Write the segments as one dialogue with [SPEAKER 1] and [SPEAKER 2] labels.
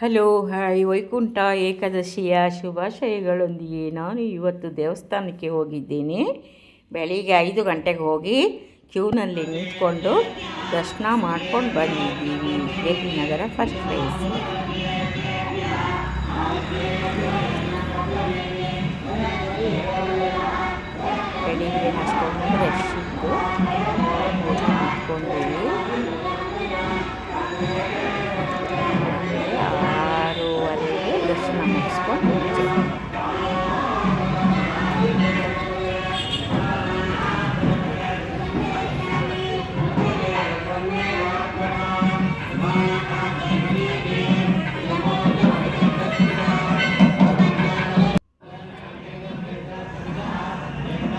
[SPEAKER 1] Hello, hi. Vaikuntha ಏಕಾದಶಿಯ ಶುಭಾಶಯಗಳೊಂದಿಗೆ ನಾನು ಇವತ್ತು ದೇವಸ್ಥಾನಕ್ಕೆ ಹೋಗಿದ್ದೀನಿ. ಬೆಳಿಗ್ಗೆ ಐದು ಗಂಟೆಗೆ ಹೋಗಿ ಕ್ಯೂನಲ್ಲಿ ನಿಂತ್ಕೊಂಡು ದರ್ಶನ ಮಾಡ್ಕೊಂಡು ಬಂದಿದ್ದೀವಿ. K P Nagar first price ಬೆಳಿಗ್ಗೆ ಅಷ್ಟೊಂದು ರಶ್ ಇತ್ತು.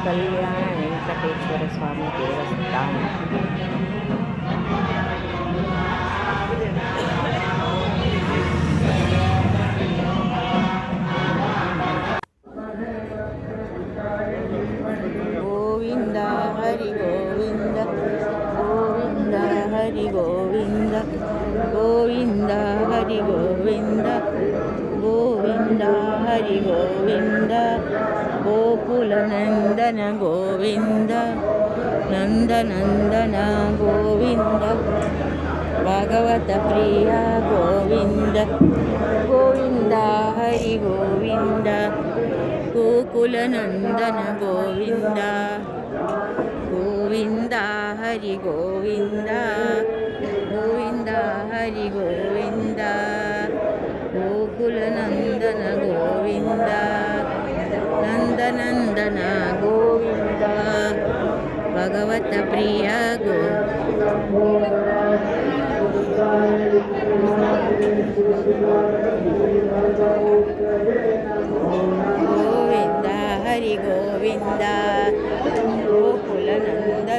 [SPEAKER 1] ಕಲ್ಯಾಣ ವೆಂಕಟೇಶ್ವರ ಸ್ವಾಮಿ ದೇವಸ್ಥಾನ ಗೋವಿಂದ ಹರಿ ಗೋವಿಂದ ಗೋವಿಂದ ಹರಿ ಗೋವಿಂದ ಗೋವಿಂದ ಹರಿ ಗೋವಿಂದ ಗೋವಿಂದ ಹರಿ ಗೋವಿಂದ ಗೋಕುಲ ನಂದನ ಗೋವಿಂದ ನಂದನಂದನ ಗೋವಿಂದ ಭಾಗವತ ಪ್ರಿಯ ಗೋವಿಂದ ಗೋವಿಂದ ಹರಿ ಗೋವಿಂದ ಗೋಕುಲ ನಂದನ ಗೋವಿಂದ ಗೋವಿಂದ ಹರಿ ಗೋವಿಂದ ಗೋವಿಂದ ಹರಿ ಗೋವಿಂದ ಗೋಕುಲ భగవత ప్రియ గోవింద హరి గోవింద. గోకుల గోవింద.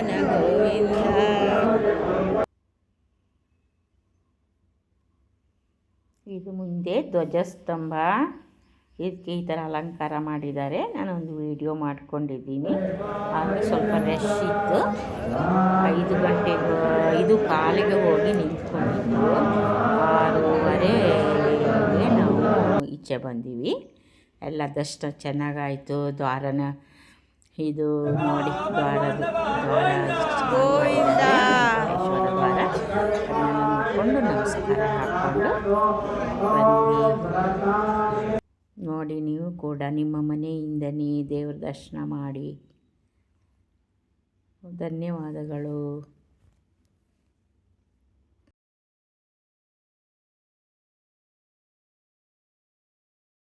[SPEAKER 1] ఇది ముందే ధ్వజస్తంభ. ಇದಕ್ಕೆ ಈ ಥರ ಅಲಂಕಾರ ಮಾಡಿದ್ದಾರೆ. ನಾನೊಂದು ವಿಡಿಯೋ ಮಾಡ್ಕೊಂಡಿದ್ದೀನಿ. ಆದರೆ ಸ್ವಲ್ಪ ರಶ್ ಇತ್ತು. ಐದು ಗಂಟೆಗೆ ಐದು ಕಾಲಿಗೆ ಹೋಗಿ ನಿಂತ್ಕೊಂಡಿದ್ದು. ಆರೂವರೆಗೆ ನಾವು ಈಚೆ ಬಂದೀವಿ. ಎಲ್ಲ ದರ್ಶನ ಚೆನ್ನಾಗಾಯಿತು. ದ್ವಾರನ ಇದು ನೋಡಿ, ದ್ವಾರ ದ್ವಾರ ನೋಡಿಕೊಂಡು ನಮಸ್ಕಾರ ಹಾಕ್ಕೊಂಡು ಬಂದ್ವಿ. ಕೂಡ ನಿಮ್ಮ ಮನೆಯಿಂದನೇ ದೇವ್ರ ದರ್ಶನ ಮಾಡಿ. ಧನ್ಯವಾದಗಳು.